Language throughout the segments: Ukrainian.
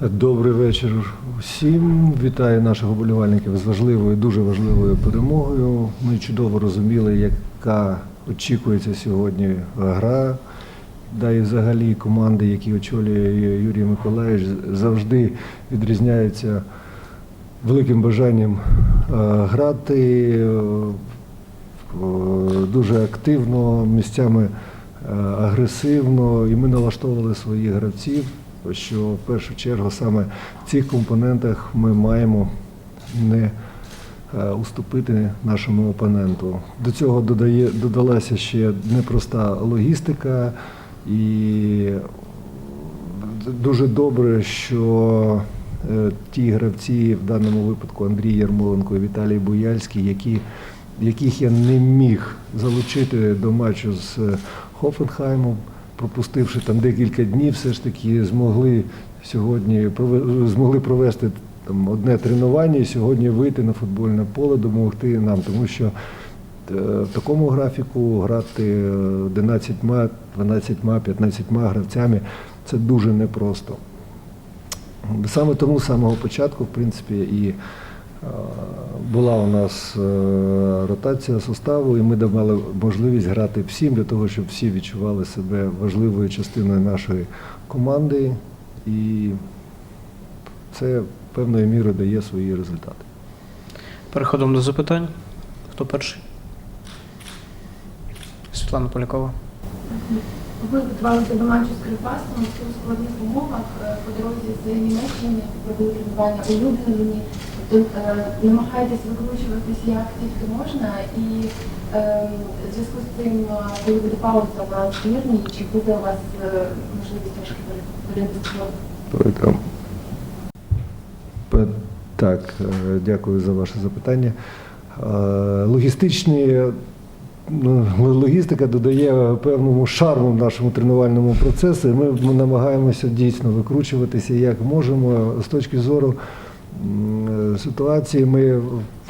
Добрий вечір усім. Вітаю наших оболівальників з важливою, дуже важливою перемогою. Ми чудово розуміли, яка очікується сьогодні гра. Да і взагалі команди, які очолює Юрій Миколаївич, завжди відрізняються великим бажанням е, грати е, дуже активно, місцями е, агресивно, і ми налаштовували своїх гравців, що в першу чергу саме в цих компонентах ми маємо не е, уступити нашому опоненту. До цього додає, додалася ще непроста логістика, і дуже добре, що е, ті гравці, в даному випадку Андрій Ярмоленко і Віталій Буяльський, які, яких я не міг залучити до матчу з е, Хофенхаймом, пропустивши там декілька днів, все ж таки змогли сьогодні змогли провести там одне тренування і сьогодні вийти на футбольне поле, допомогти нам, тому що е, в такому графіку грати 11, 12, 15 гравцями це дуже непросто. Саме тому з самого початку, в принципі, і була у нас е, ротація составу, і ми давали можливість грати всім для того, щоб всі відчували себе важливою частиною нашої команди, і це певною мірою дає свої результати. Переходимо до запитань. Хто перший? Світлана Полякова. Ви готувалися до матчу з Кривбасом у складних умовах е, по дорозі з Німеччини, провели тренування у Любліні. Тобто е, намагаєтесь викручуватись як тільки можна, і е, в зв'язку з цим, е, коли буде пауза на збірні, чи буде у вас можливість трошки передбачити? Так, дякую за ваше запитання. Логістичні логістика додає певному шарму нашому тренувальному процесу. Ми, ми намагаємося дійсно викручуватися як можемо з точки зору ситуації. Ми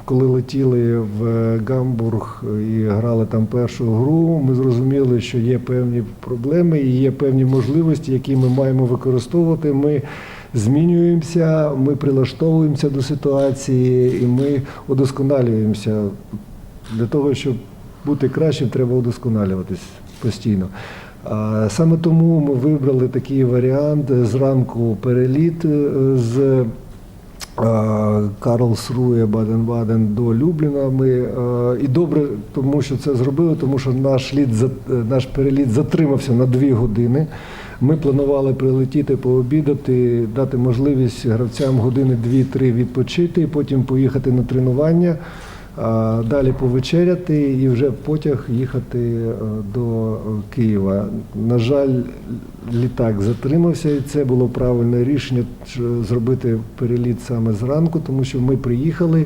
коли летіли в Гамбург і грали там першу гру, ми зрозуміли, що є певні проблеми і є певні можливості, які ми маємо використовувати. Ми змінюємося, ми прилаштовуємося до ситуації і ми удосконалюємося. Для того, щоб бути кращим, треба удосконалюватись постійно. Саме тому ми вибрали такий варіант зранку переліт е, з Карлсрує, Баден-Баден до Любліна. Ми е, і добре, тому що це зробили, тому що наш літ е, наш переліт затримався на дві години. Ми планували прилетіти, пообідати, дати можливість гравцям години 2-3 відпочити, і потім поїхати на тренування, далі повечеряти і вже потяг їхати е, до е, Києва. На жаль, літак затримався, і це було правильне рішення зробити переліт саме зранку, тому що ми приїхали.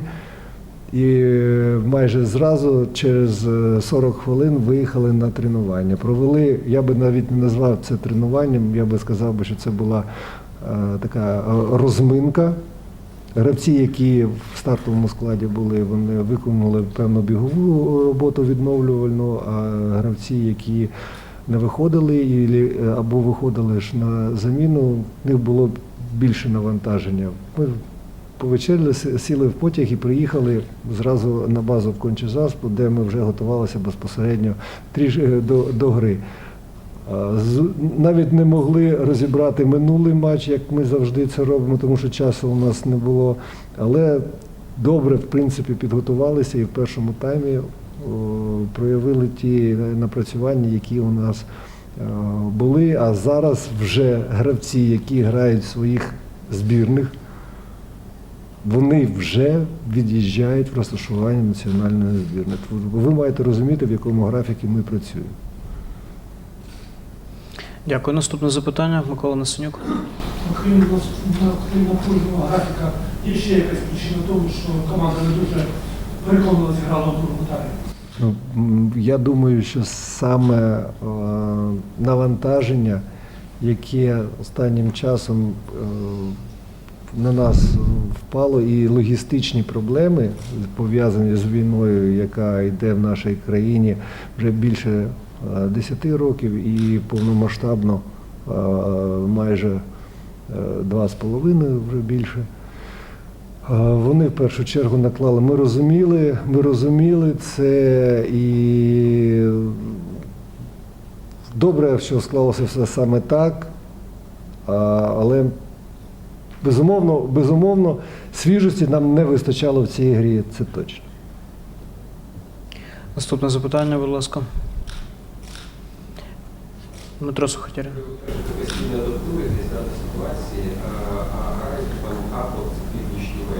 І е, майже зразу через е, 40 хвилин виїхали на тренування. Провели, я би навіть не назвав це тренуванням, я би сказав, що це була така розминка. Гравці, які в стартовому складі були, вони виконали певну бігову роботу відновлювальну, а гравці, які не виходили або виходили ж на заміну, в них було більше навантаження. Ми повечеряли, сіли в потяг і приїхали зразу на базу в Кончезаспу, де ми вже готувалися безпосередньо до, до гри. Навіть не могли розібрати минулий матч, як ми завжди це робимо, тому що часу у нас не було. Але добре, в принципі, підготувалися і в першому таймі проявили ті напрацювання, які у нас е, були. А зараз вже гравці, які грають в своїх збірних, вони вже від'їжджають в розташування національної збірної. Ви маєте розуміти, в якому графіку ми працюємо. Дякую. Наступне запитання. Микола Насенюк. Окрім напруженого графіка, є ще якась причина тому, що команда не дуже переконливо зіграла у другому. Ну, Я думаю, що саме е, навантаження, яке останнім часом е, на нас впало, і логістичні проблеми, пов'язані з війною, яка йде в нашій країні вже більше 10 років, і повномасштабно е, майже е, два з половиною вже більше. Е, Вони в першу чергу наклали. Ми розуміли, ми розуміли це і добре, що склалося все саме так. Але безумовно, безумовно, свіжості нам не вистачало в цій грі, це точно. Наступне запитання, будь ласка. Дмитро Сухотєрін. Ви постійно адаптуєтесь да, до ситуації, а, а граєте там апот в північній Німеччині. Ти там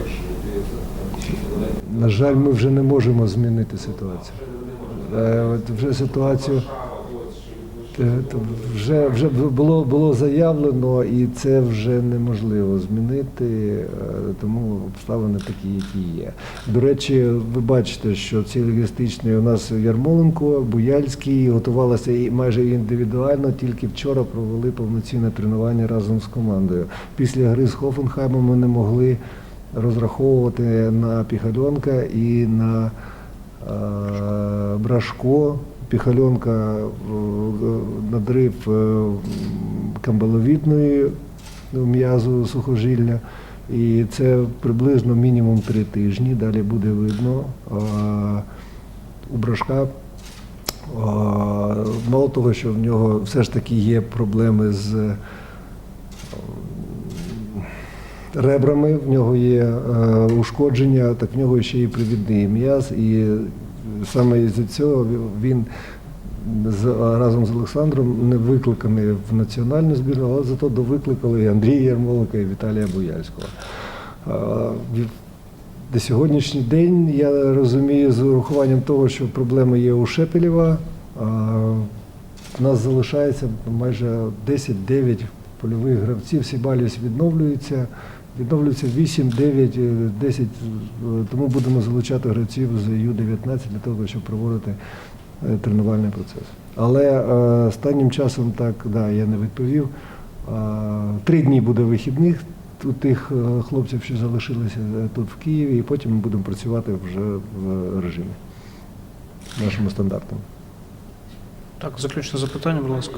ще не На жаль, ми вже не можемо змінити ситуацію. Е, Вже ситуацію вже, вже було, було заявлено, і це вже неможливо змінити, е, тому обставини такі, які є. До речі, ви бачите, що ці логістичні у нас Ярмоленко, Буяльський готувалися і майже індивідуально, тільки вчора провели повноцінне тренування разом з командою. Після гри з Хофенхаймом ми не могли розраховувати на Піхальонка і на е, Брашко. Піхальонка е, надрив е, камбаловідної м'язу сухожилля. І це приблизно мінімум три тижні. Далі буде видно. У Брашка мало того, що в нього все ж таки є проблеми з е, ребрами, в нього є е, ушкодження, так в нього ще і привідний м'яз. І саме із цього він разом з Олександром не викликаний в національну збірну, але зато довикликали і Андрія Ярмоленка, і Віталія Бояльського. На сьогоднішній день я розумію з урахуванням того, що проблеми є у Шепелєва. У нас залишається майже 10-9 польових гравців. Сібаліс відновлюється. Відновлюється 8, 9, е, 10, е, тому будемо залучати гравців з Ю-19 для того, щоб проводити е, тренувальний процес. Але е, останнім часом так, да, я не відповів. Три дні буде вихідних у тих е, хлопців, що залишилися тут в Києві, і потім ми будемо працювати вже в режимі нашому стандартному. Так, заключне запитання, будь ласка.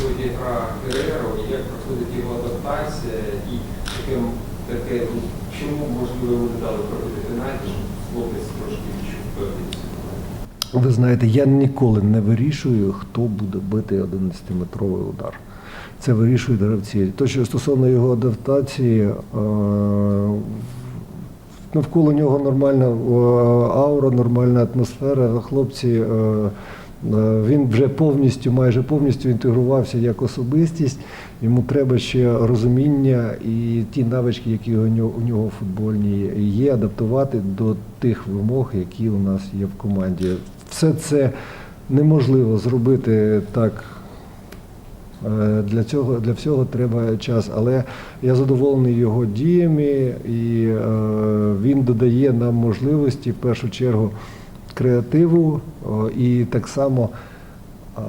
Сьогодні гра Гереро, як проходить його адаптація, і таке, таке ну, чому можливо не дали пробити пенальті, щоб хлопець трошки відчув впевненість? Ви знаєте, я ніколи не вирішую, хто буде бити 11-метровий удар. Це вирішують гравці. То, що стосовно його адаптації, е, навколо нього нормальна е, аура, нормальна атмосфера. Хлопці, е, він вже повністю, майже повністю інтегрувався як особистість. Йому треба ще розуміння і ті навички, які у нього, у нього футбольні є, адаптувати до тих вимог, які у нас є в команді. Все це неможливо зробити так. Е, Для цього для всього треба час, але я задоволений його діями, і е, він додає нам можливості в першу чергу креативу, і так само е,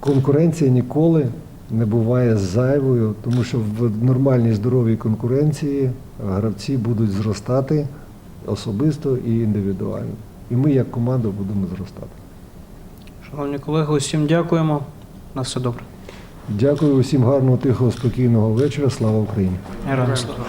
конкуренція ніколи не буває зайвою, тому що в нормальній здоровій конкуренції е, гравці будуть зростати особисто і індивідуально. І ми як команда будемо зростати. Шановні колеги, усім дякуємо. На все добре. Дякую усім гарного, тихого, спокійного вечора. Слава Україні! Героям слава.